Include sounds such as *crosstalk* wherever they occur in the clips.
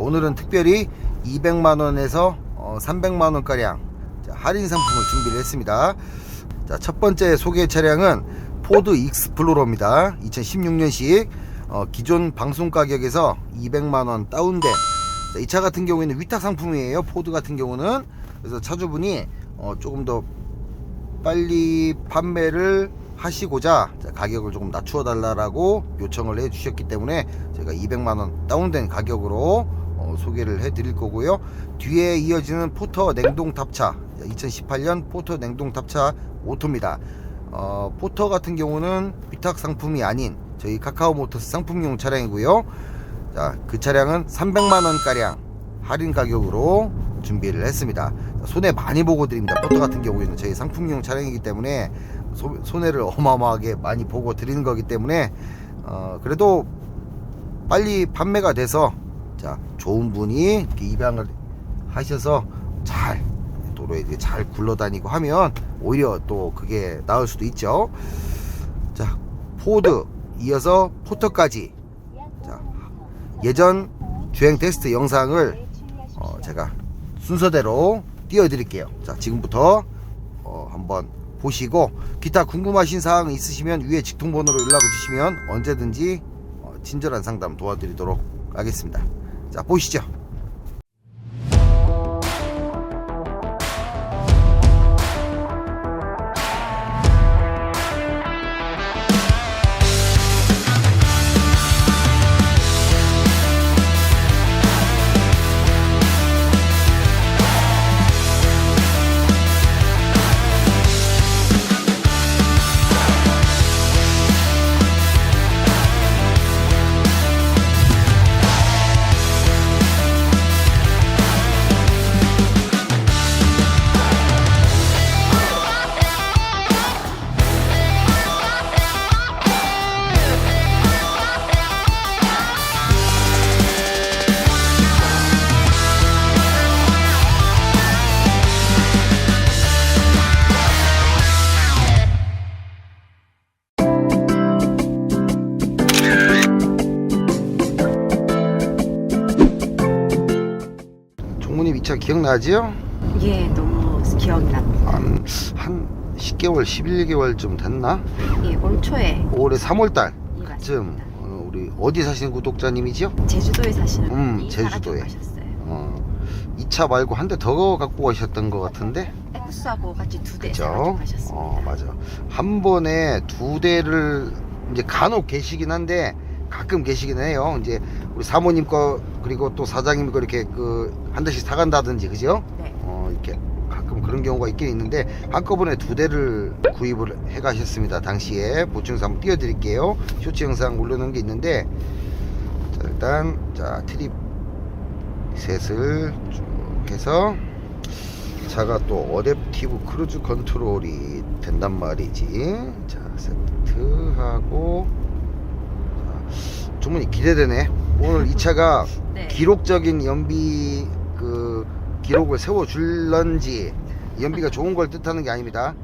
오늘은 특별히 200만원에서 300만원가량 할인 상품을 준비를 했습니다. 자, 첫 번째 소개 차량은 포드 익스플로러입니다. 2016년식 어, 기존 방송 가격에서 200만원 다운된 자, 이차 같은 경우에는 위탁 상품이에요. 포드 같은 경우는 그래서 차주분이 어, 조금 더 빨리 판매를 하시고자 자, 가격을 조금 낮추어 달라고 요청을 해 주셨기 때문에 제가 200만원 다운된 가격으로 어, 소개를 해 드릴 거고요 뒤에 이어지는 포터 냉동 탑차 2018년 포터 냉동 탑차 오토입니다 어, 포터 같은 경우는 위탁 상품이 아닌 저희 카카오 모터스 상품용 차량이고요 자, 그 차량은 300만 원 가량 할인 가격으로 준비를 했습니다. 손해 많이 보고 드립니다. 포터 같은 경우에는 저희 상품용 차량이기 때문에 소, 손해를 어마어마하게 많이 보고 드리는 거기 때문에 어, 그래도 빨리 판매가 돼서 자 좋은 분이 입양을 하셔서 잘 도로에 잘 굴러다니고 하면 오히려 또 그게 나을 수도 있죠. 자 포드 이어서 포터까지 자 예전 주행 테스트 영상을 어, 제가 순서대로 띄워드릴게요. 자, 지금부터 어, 한번 보시고 기타 궁금하신 사항 있으시면 위에 직통번호로 연락을 주시면 언제든지 어, 친절한 상담 도와드리도록 하겠습니다. 자, 보시죠. 기억나지요? 예, 너무 기억납니다. 한, 한 10개월, 11개월 좀 됐나? 예, 올 초에 올해 3월달 예, 쯤 맞습니다. 어, 우리 어디 사시는 구독자님이지요? 제주도에 사시는 음, 분이 제주도에. 가셨어요. 어, 이차 말고 한 대 더 갖고 가셨던 것 같은데 에쿠스하고 같이 두대 그죠? 사가지고 가셨습니다. 어, 맞아. 한 번에 두 대를 이제 간혹 계시긴 한데 가끔 계시긴 해요. 이제 우리 사모님 거 그리고 또 사장님 거 이렇게 그 한 대씩 사간다든지 그죠? 네. 어, 이렇게 가끔 그런 경우가 있긴 있는데 한꺼번에 두 대를 구입을 해 가셨습니다. 당시에 보충해서 한번 띄워드릴게요. 쇼츠 영상 올려놓은 게 있는데 자, 일단 자 트립 셋을 쭉 해서 차가 또 어댑티브 크루즈 컨트롤이 된단 말이지. 자, 세트하고. 자, 주문이 기대되네. 오늘 이 차가 네. 기록적인 연비 그 기록을 세워줄런지 연비가 *laughs* 좋은 걸 뜻하는 게 아닙니다.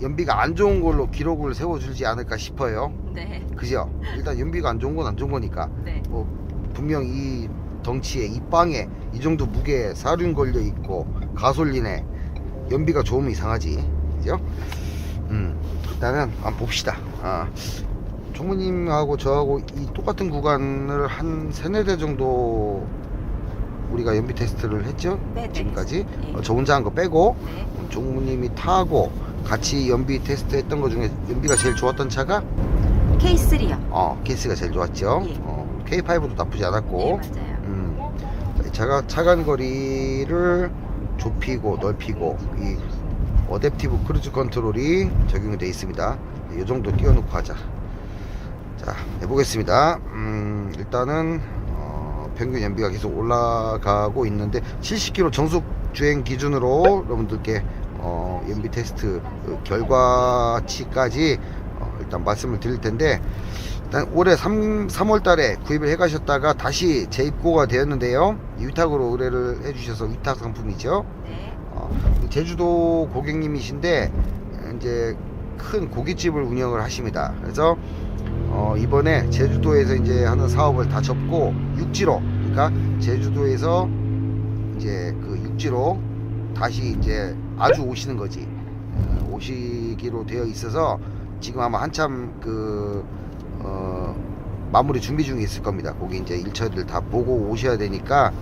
연비가 안 좋은 걸로 기록을 세워줄지 않을까 싶어요. 네. 그죠? 일단 연비가 안 좋은 건 안 좋은 거니까. 네. 뭐 분명 이 덩치에 이 빵에 이 정도 무게에 사륜 걸려 있고 가솔린에 연비가 좋으면 이상하지 그죠? 음 일단은 한번 봅시다 아 총무님하고 저하고 이 똑같은 구간을 한 세네 대 정도 우리가 연비 테스트를 했죠 네, 네. 지금까지 예. 어, 저 혼자 한 거 빼고 네. 종무님이 타고 같이 연비 테스트 했던 것 중에 연비가 제일 좋았던 차가 K3요. 어 케이스가 제일 좋았죠 예. 어, K5도 나쁘지 않았고 네, 맞아요. 음, 자, 이 차가 차간 거리를 좁히고 넓히고 이 어댑티브 크루즈 컨트롤이 적용이 되어 있습니다. 이 정도 띄워놓고 하자. 자 해보겠습니다. 음, 일단은 어, 평균 연비가 계속 올라가고 있는데 70km 정속 주행 기준으로 여러분들께 어, 연비 테스트 그 결과치까지 어, 일단 말씀을 드릴 텐데 일단 올해 3, 3월 달에 구입을 해 가셨다가 다시 재입고가 되었는데요. 이 위탁으로 의뢰를 해 주셔서 위탁 상품이죠. 네. 어, 제주도 고객님이신데 이제 큰 고깃집을 운영을 하십니다. 그래서 어, 이번에 제주도에서 이제 하는 사업을 다 접고 육지로 그러니까 제주도에서 이제 그 육지로 다시 이제 아주 오시는 거지 어, 오시기로 되어 있어서 지금 아마 한참 그 어, 마무리 준비 중에 있을 겁니다. 거기 이제 일처리를 다 보고 오셔야 되니까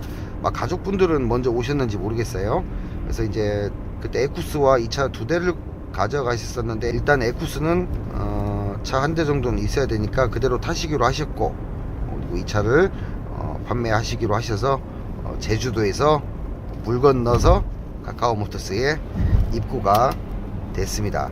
막 가족분들은 먼저 오셨는지 모르겠어요. 그래서 이제 그때 에쿠스와 이 차 두 대를 가져가셨었는데 일단 에쿠스는 어, 차 한 대 정도는 있어야 되니까 그대로 타시기로 하셨고 그리고 이 차를 어, 판매하시기로 하셔서 어, 제주도에서 물 건너서 카카오 모터스에 입고가 됐습니다.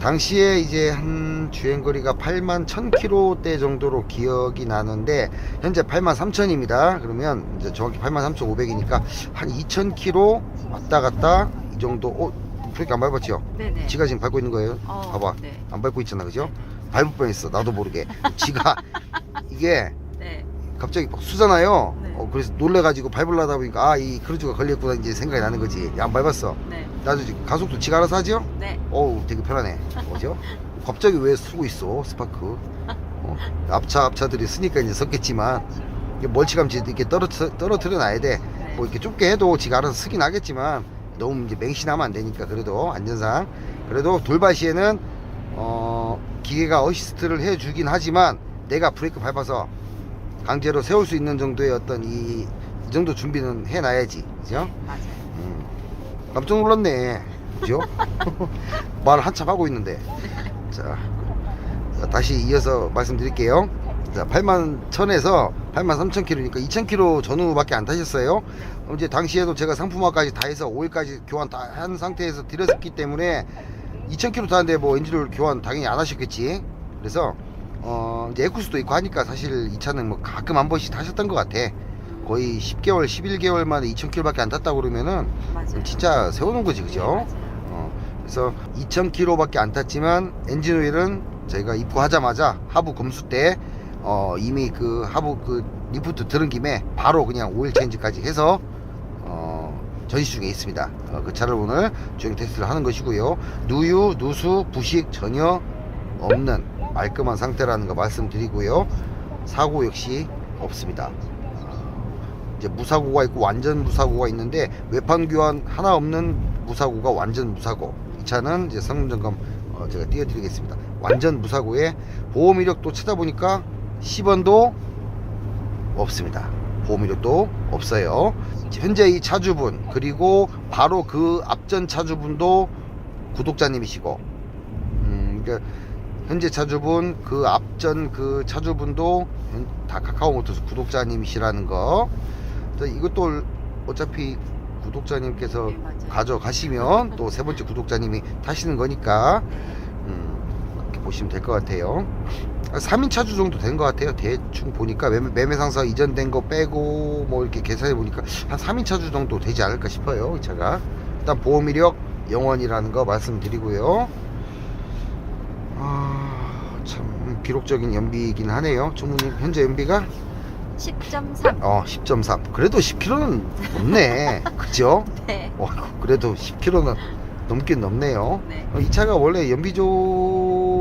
당시에 이제 한 주행거리가 8만 1000km대 정도로 기억이 나는데 현재 8만 3000입니다. 그러면 이제 정확히 8만 3500이니까 한 2000km 왔다 갔다 이 정도. 어, 브레이크 안 밟았죠? 네네. 지가 지금 밟고 있는 거예요. 어, 봐봐. 네. 안 밟고 있잖아, 그죠? 밟을 뻔했어. 나도 모르게. 지가 *laughs* 이게 네. 갑자기 막 쑤잖아요. 네. 어, 그래서 놀래가지고 밟으려다 보니까 아, 이 크루즈가 걸렸구나 이제 생각이 나는 거지. 야, 안 밟았어. 네. 나도 지금 가속도 지가 알아서 하죠? 네. 어우, 되게 편하네. 뭐죠? 갑자기 왜 쓰고 있어, 스파크? 어, 앞차, 앞차들이 쓰니까 이제 섰겠지만, 이게 멀찌감치 이렇게 떨어뜨려, 떨어뜨려 놔야 돼. 네. 뭐 이렇게 좁게 해도 지가 알아서 쓰긴 하겠지만, 너무 이제 맹신하면 안 되니까, 그래도 안전상. 그래도 돌발 시에는, 어, 기계가 어시스트를 해주긴 하지만, 내가 브레이크 밟아서 강제로 세울 수 있는 정도의 어떤 이, 이 정도 준비는 해놔야지. 그죠? 맞아요. 음, 깜짝 놀랐네. 그죠? *laughs* 말 한참 하고 있는데. 자, 자, 다시 이어서 말씀드릴게요. 자, 8만 1000에서 8만 3000 킬로니까 2000 킬로 전후밖에 안 타셨어요. 이제 당시에도 제가 상품화까지 다 해서 5일까지 교환 다 한 상태에서 드렸기 때문에 2000 킬로 타는데 뭐 엔진오일 교환 당연히 안 하셨겠지. 그래서 어, 이제 에쿠스도 있고 하니까 사실 이 차는 뭐 가끔 한 번씩 타셨던 것 같아. 거의 10개월, 11개월 만에 2000 킬로밖에 안 탔다고 그러면은 맞아요. 진짜 세워놓은 거지, 그죠? 네. 어, 그래서 2,000km밖에 안 탔지만 엔진 오일은 저희가 입고하자마자 하부 검수 때 어, 이미 그 하부 그 리프트 들은 김에 바로 그냥 오일 체인지까지 해서 어, 전시 중에 있습니다. 어, 그 차를 오늘 주행 테스트를 하는 것이고요. 누유, 누수, 부식 전혀 없는 말끔한 상태라는 거 말씀드리고요. 사고 역시 없습니다. 이제 무사고가 있고 완전 무사고가 있는데 외판 교환 하나 없는 무사고가 완전 무사고 이 차는 이제 성능 점검 어, 제가 띄워드리겠습니다 완전 무사고에 보험 이력도 찾아보니까 10원도 없습니다 보험 이력도 없어요 현재 이 차주분 그리고 바로 그 앞전 차주분도 구독자님이시고 음, 그러니까 현재 차주분 그 앞전 그 차주분도 다 카카오모터스 구독자님이시라는 거또 이것도 어차피 구독자님께서 네. 가져가시면 또 세 번째 구독자님이 타시는 거니까 네. 음, 그렇게 보시면 될 것 같아요 3인 차주 정도 된 것 같아요 대충 보니까 매매, 매매 상사 이전된 거 빼고 뭐 이렇게 계산해 보니까 한 3인 차주 정도 되지 않을까 싶어요 이 차가 일단 보험 이력 영원이라는 거 말씀드리고요 아, 참 비록적인 연비이긴 하네요 주무님 현재 연비가 10.3. 어 10.3 그래도 10km는 넘네 *laughs* 그죠? 네. 어, 그래도 10km는 넘긴 넘네요 네. 어, 이 차가 원래 연비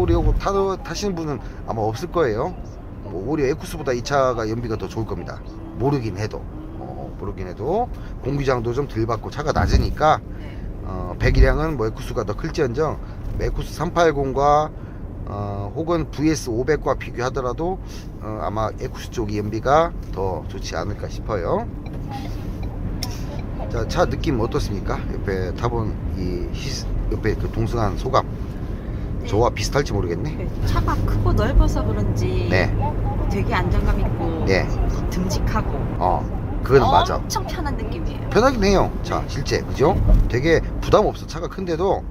좋으려고 타, 타시는 분은 아마 없을 거예요 뭐 오히려 에쿠스보다 이 차가 연비가 더 좋을 겁니다 모르긴 해도 어, 모르긴 해도 공기장도 좀 덜 받고 차가 낮으니까 네. 어, 배기량은 뭐 에쿠스가 더 클지언정 에쿠스 380과 어, 혹은 VS 500과 비교하더라도 어, 아마 에쿠스 쪽이 연비가 더 좋지 않을까 싶어요. 자, 차 느낌 어떻습니까? 옆에 타본 이 시, 옆에 그 동승한 소감 네. 저와 비슷할지 모르겠네. 그 차가 크고 넓어서 그런지 네, 되게 안정감 있고 네, 듬직하고 어, 그건 맞아. 엄청 편한 느낌이에요. 편하긴 해요. 자, 실제 그죠? 되게 부담 없어. 차가 큰데도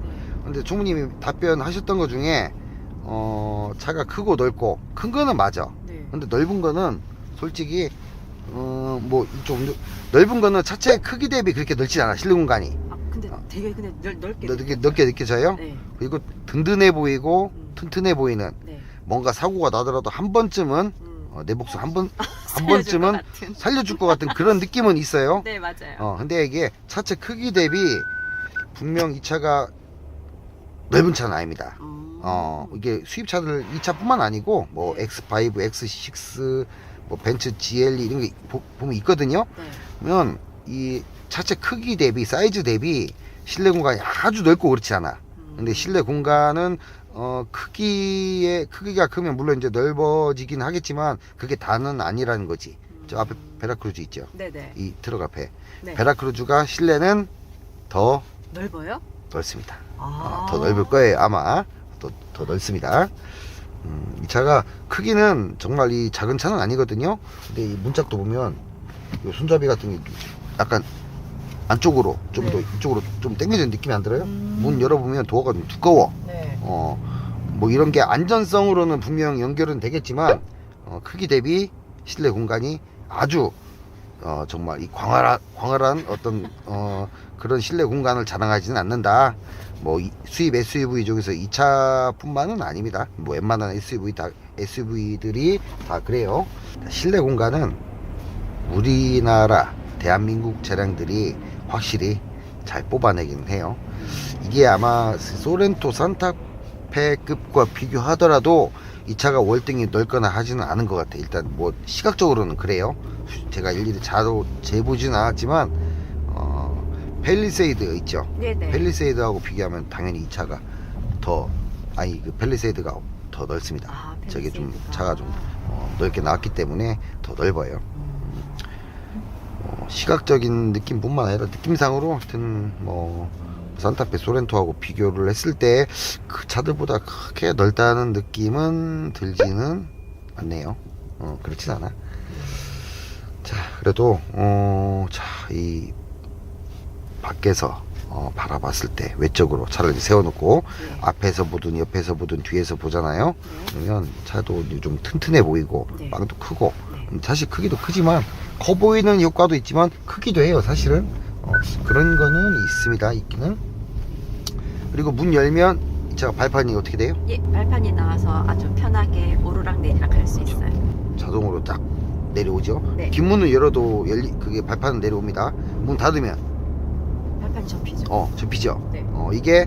근데 총무님이 답변하셨던 것 중에 어 차가 크고 넓고 큰 거는 맞아. 네. 근데 넓은 거는 솔직히 어 뭐좀 넓은 거는 차체의 크기 대비 그렇게 넓지 않아 실내 공간이 아 근데 되게 그냥 넓, 넓게. 넓게 넓게 느껴져요. 네. 그리고 든든해 보이고 음. 튼튼해 보이는 네. 뭔가 사고가 나더라도 한 번쯤은 음. 어, 내 목숨 한 번 *laughs* 한 살려줄 번쯤은 같은. 살려줄 것 같은 그런 느낌은 있어요. *laughs* 네 맞아요. 어 근데 이게 차체 크기 대비 분명 이 차가 넓은 차는 아닙니다. 음. 어 이게 수입차들 이 차뿐만 아니고 뭐 네. X5, X6, 뭐 벤츠 GLE 이런 게 보, 보면 있거든요. 네. 그러면 이 차체 크기 대비 사이즈 대비 실내 공간이 아주 넓고 그렇지 않아. 음. 근데 실내 공간은 어 크기의 크기가 크면 물론 이제 넓어지긴 하겠지만 그게 다는 아니라는 거지. 저 앞에 베라크루즈 있죠. 네네. 이 트럭 앞에 네. 베라크루즈가 실내는 더 넓어요? 넓습니다. 아. 어, 더 넓을 거예요 아마 더, 더 넓습니다. 음, 이 차가 크기는 정말 이 작은 차는 아니거든요. 근데 이 문짝도 보면 이 손잡이 같은 게 약간 안쪽으로 좀 더 네. 이쪽으로 좀 당겨진 느낌이 안 들어요? 음. 문 열어보면 도어가 좀 두꺼워. 네. 어, 뭐 이런 게 안전성으로는 분명 연결은 되겠지만 어, 크기 대비 실내 공간이 아주 어, 정말 이 광활한, 광활한 어떤 어, 그런 실내 공간을 자랑하지는 않는다. 뭐 이- 수입 SUV 중에서 이 차뿐만은 아닙니다. 뭐 웬만한 SUV 다 SUV들이 다 그래요. 실내 공간은 우리나라 대한민국 차량들이 확실히 잘 뽑아내긴 해요. 이게 아마 소렌토 산타페급과 비교하더라도 이 차가 월등히 넓거나 하지는 않은 것 같아요. 일단 뭐 시각적으로는 그래요. 제가 일일이 자도 재보지는 않았지만 어, 펠리세이드 있죠. 네네. 펠리세이드하고 비교하면 당연히 이 차가 더 아니 그 펠리세이드가 더 넓습니다. 아, 저게 좀. 차가 좀 어, 넓게 나왔기 때문에 더 넓어요. 시각적인 느낌뿐만 아니라 느낌상으로 하여튼 뭐 산타페 소렌토하고 비교를 했을 때 그 차들보다 크게 넓다는 느낌은 들지는 않네요. 어, 그렇진 않아. 자, 그래도 어, 자, 이 밖에서 어, 바라봤을 때 외적으로 차를 세워놓고 네. 앞에서 보든 옆에서 보든 뒤에서 보잖아요. 네. 그러면 차도 좀 튼튼해 보이고 네. 빵도 크고 사실 크기도 크지만 커 보이는 효과도 있지만 크기도 해요 사실은 어, 그런 거는 있습니다 있기는 그리고 문 열면 이 차가 발판이 어떻게 돼요? 예, 발판이 나와서 아주 편하게 오르락 내리락 할 수 있어요. 자동으로 딱 내려오죠 네. 뒷문을 열어도 열리 그게 발판은 내려옵니다 문 닫으면 발판이 접히죠. 어 접히죠 네. 어 이게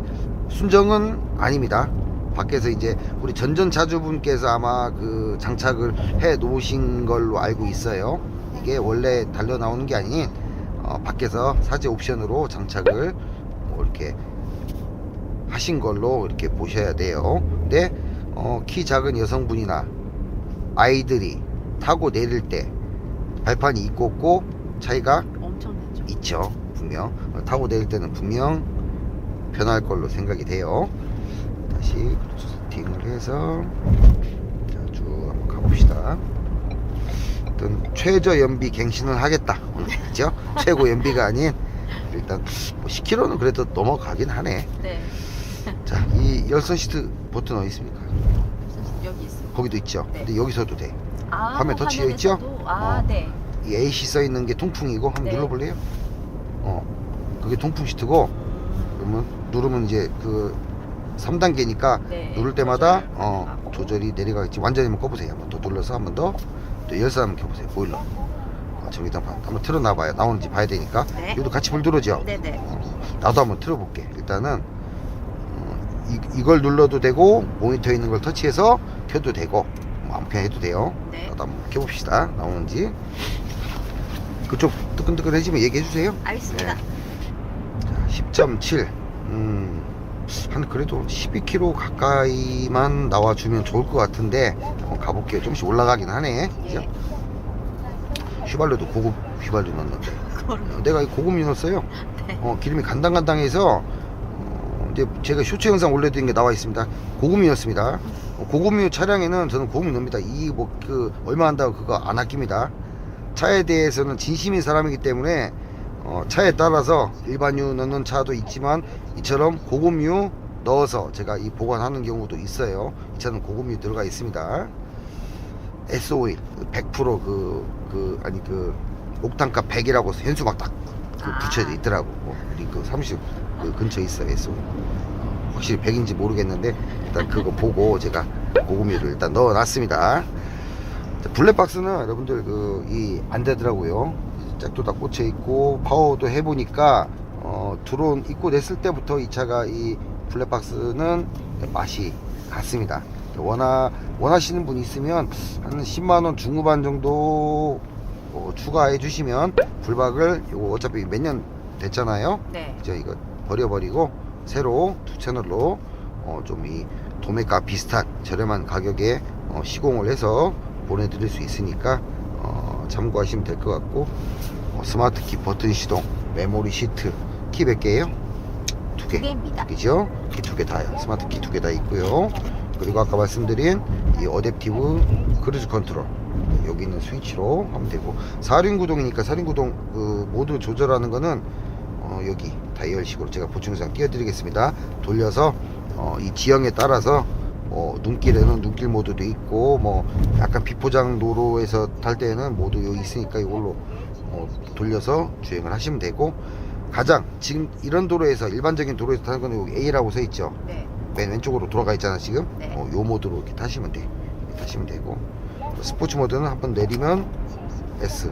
순정은 아닙니다 밖에서 이제 우리 전전차주분께서 아마 그 장착을 해 놓으신 걸로 알고 있어요. 이게 원래 달려 나오는 게 아닌 어, 밖에서 사제 옵션으로 장착을 뭐 이렇게 하신 걸로 이렇게 보셔야 돼요. 근데 어, 키 작은 여성분이나 아이들이 타고 내릴 때 발판이 있고 없고 차이가 엄청나죠. 있죠 분명. 어, 타고 내릴 때는 분명 변할 걸로 생각이 돼요 다시 세팅을 해서 자쭉 한번 가봅시다 일단 최저 연비 갱신을 하겠다 *laughs* 그죠 최고 연비가 아닌 일단 뭐 10km는 그래도 넘어가긴 하네 네. 자 이 열선 시트 버튼 어디 있습니까 여기 있어요. 거기도 있죠 네. 근데 여기서도 돼 아, 화면 터치되어 있죠? 아, 어. 네. 이 AC 써 있는 게 통풍이고 한번 네. 눌러볼래요? 어 그게 통풍 시트고 그러면 누르면 이제 그 3단계니까 네. 누를 때마다 조절 어. 조절이 내려가겠지 완전히 한번 꺼보세요 한번 더 눌러서 한번 더 또 열선 한번 켜보세요 보일러 어, 저기다 봐. 한번 틀어놔 봐요 나오는지 봐야 되니까 네. 이것도 같이 불 들어오죠 네네. 어, 나도 한번 틀어볼게 일단은 어, 이, 이걸 눌러도 되고 모니터에 있는 걸 터치해서 켜도 되고 뭐 아무 편 해도 돼요 네. 나도 한번 켜봅시다 나오는지 그쪽 뜨끈뜨끈해지면 얘기해 주세요 알겠습니다. 자, 10.7. 음, 한 그래도 12km 가까이만 나와주면 좋을 것 같은데 한번 가볼게요. 조금씩 올라가긴 하네. 그죠? 예. 휘발유도 고급 휘발유 넣었는데 어, 내가 이 고급 넣었어요. 네. 어, 기름이 간당간당해서 어, 이제 제가 쇼츠 영상 올려드린 게 나와 있습니다. 고급이었습니다. 어, 고급류 차량에는 저는 고급 넣습니다. 이 뭐 그 얼마 한다고 그거 안 아낍니다. 차에 대해서는 진심인 사람이기 때문에 어, 차에 따라서 일반유 넣는 차도 있지만 이처럼 고급류 넣어서 제가 이 보관하는 경우도 있어요. 이 차는 고급류 들어가 있습니다. SOE 100%그 그 아니 그 옥탄가 100이라고 현수 막딱 그 아. 붙여져 있더라고. 어, 우리 그 사무실 그 근처에 있어요. SOE. 어, 확실히 100인지 모르겠는데 일단 그거 *laughs* 보고 제가 고급류를 일단 넣어놨습니다. 자, 블랙박스는 여러분들 그 이 안 되더라고요. 짝도 다 꽂혀 있고 파워도 해보니까 어, 드론 입고 냈을 때부터 이 차가 이 블랙박스는 맛이 갔습니다. 원하 원하시는 분 있으면 한 10만 원 중후반 정도 어, 추가해 주시면 불박을 이거 어차피 몇 년 됐잖아요. 네. 이제 이거 버려버리고 새로 두 채널로 어, 좀 이 도매가 비슷한 저렴한 가격에 어, 시공을 해서 보내드릴 수 있으니까 어, 참고하시면 될 것 같고 어, 스마트 키 버튼 시동 메모리 시트 키 몇 개예요? 두 개. 두 개입니다. 그죠? 키 두 개 다요. 스마트 키 두 개 다 있고요. 그리고 아까 말씀드린 이 어댑티브 크루즈 컨트롤 여기 있는 스위치로 하면 되고 4륜 구동이니까 4륜 구동 그 모드 조절하는 거는 어, 여기 다이얼식으로 제가 보충상 띄워드리겠습니다. 돌려서 어, 이 지형에 따라서 어, 눈길에는 눈길 모드도 있고 뭐 약간 비포장 도로에서 탈 때는 모두 여기 있으니까 이걸로 어, 돌려서 주행을 하시면 되고 가장 지금 이런 도로에서 일반적인 도로에서 타는 거는 여기 A라고 써 있죠. 네. 맨 왼쪽으로 돌아가 있잖아 지금. 네. 어, 요 모드로 이렇게 타시면 돼. 타시면 되고 스포츠 모드는 한번 내리면 S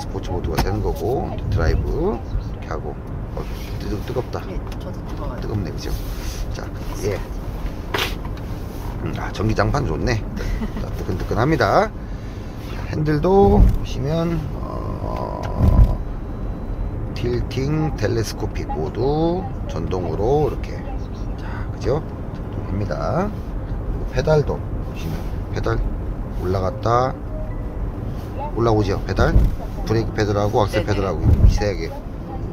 스포츠 모드가 되는 거고 드라이브 이렇게 하고 어, 뜨, 뜨겁다. 네, 저도 뜨거워요. 뜨겁네 그죠? 자, 예. 음, 아, 전기장판 좋네. 자, 뜨끈뜨끈합니다. 자, 핸들도 보시면 어, 틸팅 텔레스코픽 모두 전동으로 이렇게 자, 그죠? 합니다. 그리고 페달도 보시면 페달 올라갔다. 올라오죠? 페달? 브레이크 페달하고 악셀. 페달하고 미세하게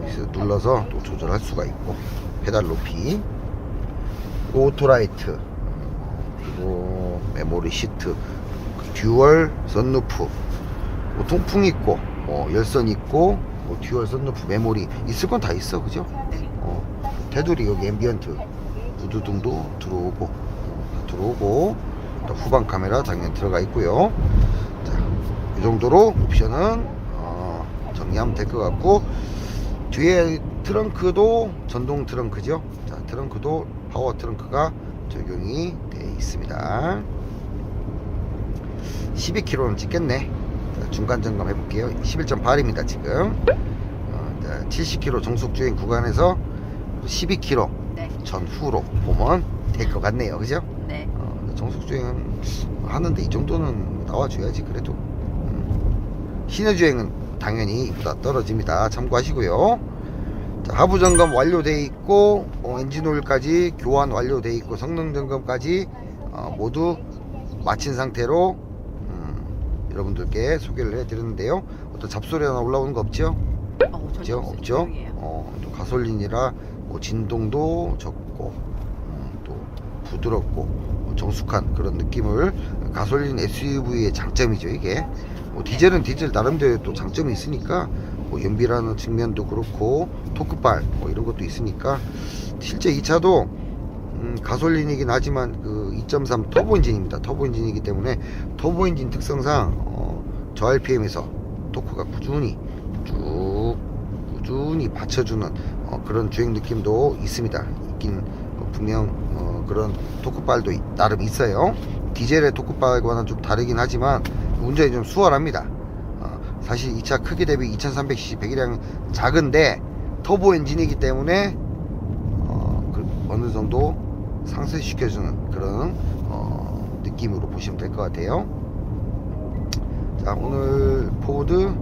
여기서 눌러서 또 조절할 수가 있고 페달 높이. 오토라이트. 그리고 메모리 시트. 듀얼 선루프. 뭐 통풍 있고 뭐 열선 있고 뭐 듀얼 선루프 메모리 있을 건 다 있어 그죠? 네. 어, 테두리 여기 앰비언트 무드등도 들어오고 어, 다 들어오고 또 후방 카메라 당연히 들어가 있고요 자, 이 정도로 옵션은 어, 정리하면 될 것 같고 뒤에 트렁크도 전동 트렁크죠 자 트렁크도 파워 트렁크가 적용이 되어 있습니다 12km는 찍겠네 자, 중간 점검 해볼게요 11.8입니다 지금 어, 자, 70km 정속주행 구간에서 12km 네. 전후로 보면 될 것 같네요 그죠? 네. 어, 정속주행 하는데 이 정도는 나와줘야지 그래도 음. 시내주행은 당연히 이보다 떨어집니다 참고하시고요 자, 하부 점검 완료되어 있고 어, 엔진 오일까지 교환 완료되어 있고 성능 점검까지 어, 모두 마친 상태로 음, 여러분들께 소개를 해드렸는데요 어떤 잡소리 하나 올라오는 거 없죠? 어, 없죠? 없죠? 어, 또 가솔린이라 뭐 진동도 적고 음, 또 부드럽고 뭐 정숙한 그런 느낌을 가솔린 SUV의 장점이죠 이게 뭐 디젤은 디젤 나름대로 또 장점이 있으니까 뭐 연비라는 측면도 그렇고 토크발 뭐 이런 것도 있으니까 실제 이 차도 음, 가솔린이긴 하지만 그 2.3 터보 엔진입니다 터보 엔진이기 때문에 터보 엔진 특성상 어, 저 RPM에서 토크가 꾸준히 쭉 꾸준히 받쳐주는 어, 그런 주행 느낌도 있습니다. 있긴 어, 분명 어, 그런 토크발도 이- 나름 있어요. 디젤의 토크발과는 좀 다르긴 하지만 운전이 좀 수월합니다. 어, 사실 이 차 크기 대비 2300cc 배기량 작은데 터보 엔진이기 때문에 어, 그 어느 정도 상쇄시켜주는 그런 어, 느낌으로 보시면 될 것 같아요. 자 오늘 포드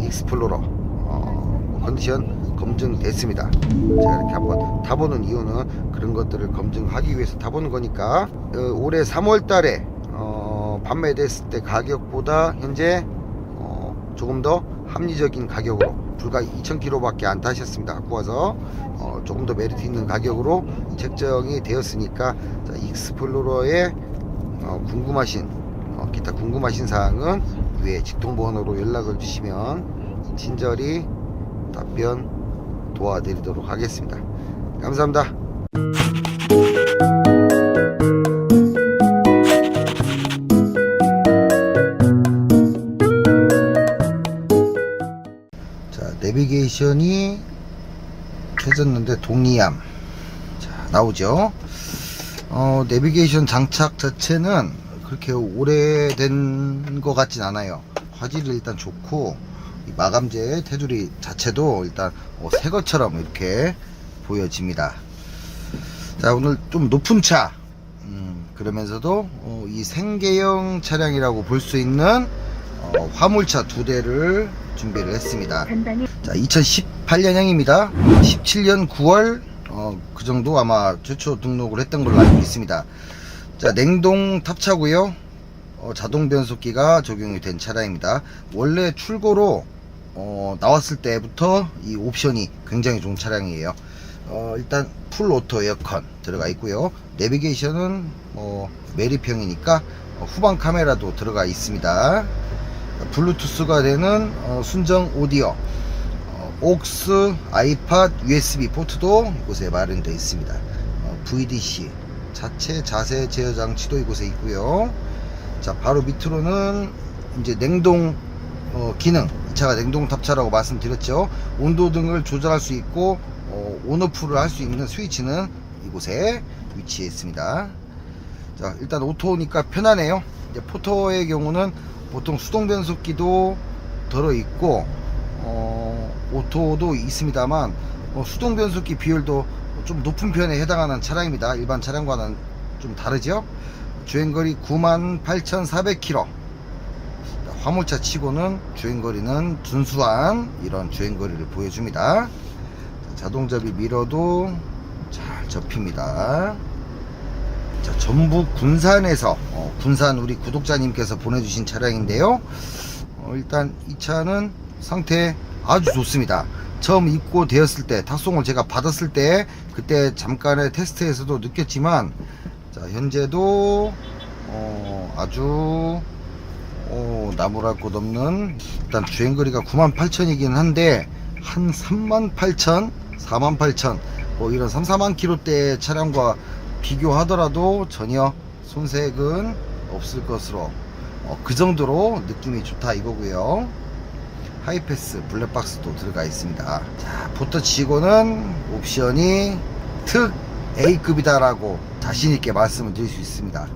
익스플로러 어, 뭐 컨디션 검증됐습니다. 제가 이렇게 한번 타보는 이유는 그런 것들을 검증하기 위해서 타보는 거니까 어, 올해 3월 달에 어, 판매됐을 때 가격보다 현재 어, 조금 더 합리적인 가격으로 불과 2,000km밖에 안 타셨습니다. 와서 어, 조금 더 메리트 있는 가격으로 책정이 되었으니까 자, 익스플로러에 어, 궁금하신 어, 기타 궁금하신 사항은 위에 직통번호로 연락을 주시면 친절히 답변 도와드리도록 하겠습니다. 감사합니다. 내비게이션이 켜졌는데 동리암 자, 나오죠. 어, 내비게이션 장착 자체는 그렇게 오래된 것 같진 않아요. 화질이 일단 좋고 이 마감재 테두리 자체도 일단 어, 새 것처럼 이렇게 보여집니다. 자 오늘 좀 높은 차 음, 그러면서도 어, 이 생계형 차량이라고 볼 수 있는 어, 화물차 두 대를 준비를 했습니다. 자, 2018년형입니다. 17년 9월 어, 그 정도 아마 최초 등록을 했던 걸로 알고 있습니다. 자, 냉동 탑차고요. 어, 자동 변속기가 적용이 된 차량입니다. 원래 출고로 어, 나왔을 때부터 이 옵션이 굉장히 좋은 차량이에요. 어, 일단 풀 오토 에어컨 들어가 있고요. 내비게이션은 뭐 메리평이니까 어, 후방 카메라도 들어가 있습니다. 블루투스가 되는 어, 순정 오디오, 어, 옥스, 아이팟, USB 포트도 이곳에 마련되어 있습니다. 어, VDC 자체 자세 제어 장치도 이곳에 있고요. 자 바로 밑으로는 이제 냉동 어, 기능 이 차가 냉동 탑차라고 말씀드렸죠 온도 등을 조절할 수 있고 어, 온오프를 할 수 있는 스위치는 이곳에 위치해 있습니다 자 일단 오토니까 편하네요 포토의 경우는 보통 수동 변속기도 들어 있고 어, 오토도 있습니다만 어, 수동 변속기 비율도 좀 높은 편에 해당하는 차량입니다. 일반 차량과는 좀 다르죠? 주행거리 98,400km 화물차 치고는 주행거리는 준수한 이런 주행거리를 보여줍니다. 자동접이 밀어도 잘 접힙니다 자, 전북 군산에서 어, 군산 우리 구독자님께서 보내주신 차량인데요. 어, 일단 이 차는 상태 아주 좋습니다. 처음 입고되었을 때 탁송을 제가 받았을 때 그때 잠깐의 테스트에서도 느꼈지만 자 현재도 어, 아주 어, 나무랄 곳 없는 일단 주행거리가 98,000이긴 한데 한 38,000, 48,000 뭐 이런 3, 4만 킬로대 차량과 비교하더라도 전혀 손색은 없을 것으로 어, 그 정도로 느낌이 좋다 이거고요. 하이패스 블랙박스도 들어가 있습니다. 자 포터 치고는 옵션이 특 A급이다 라고 자신있게 말씀을 드릴 수 있습니다.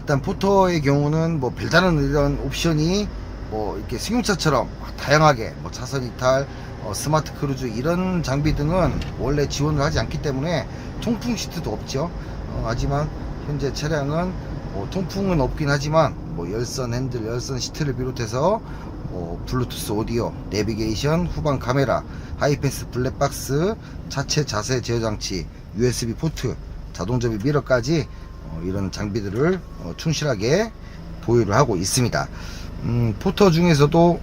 일단 포터의 경우는 뭐 별다른 이런 옵션이 뭐 이렇게 승용차처럼 다양하게 뭐 차선 이탈, 어, 스마트 크루즈 이런 장비 등은 원래 지원을 하지 않기 때문에 통풍 시트도 없죠. 어, 하지만 현재 차량은 뭐 통풍은 없긴 하지만 뭐 열선 핸들, 열선 시트를 비롯해서 뭐 블루투스 오디오, 내비게이션, 후방 카메라, 하이패스 블랙박스, 자체 자세 제어 장치, USB 포트, 자동 접이 미러까지 어, 이런 장비들을 어, 충실하게 보유를 하고 있습니다. 음, 포터 중에서도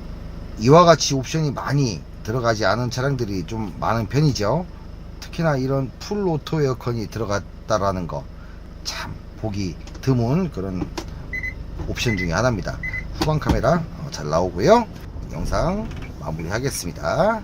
이와 같이 옵션이 많이 들어가지 않은 차량들이 좀 많은 편이죠. 특히나 이런 풀 오토 에어컨이 들어 갔다라는 거 참 보기 드문 그런 옵션 중에 하나입니다. 후방 카메라 어, 잘 나오고요. 영상 마무리하겠습니다.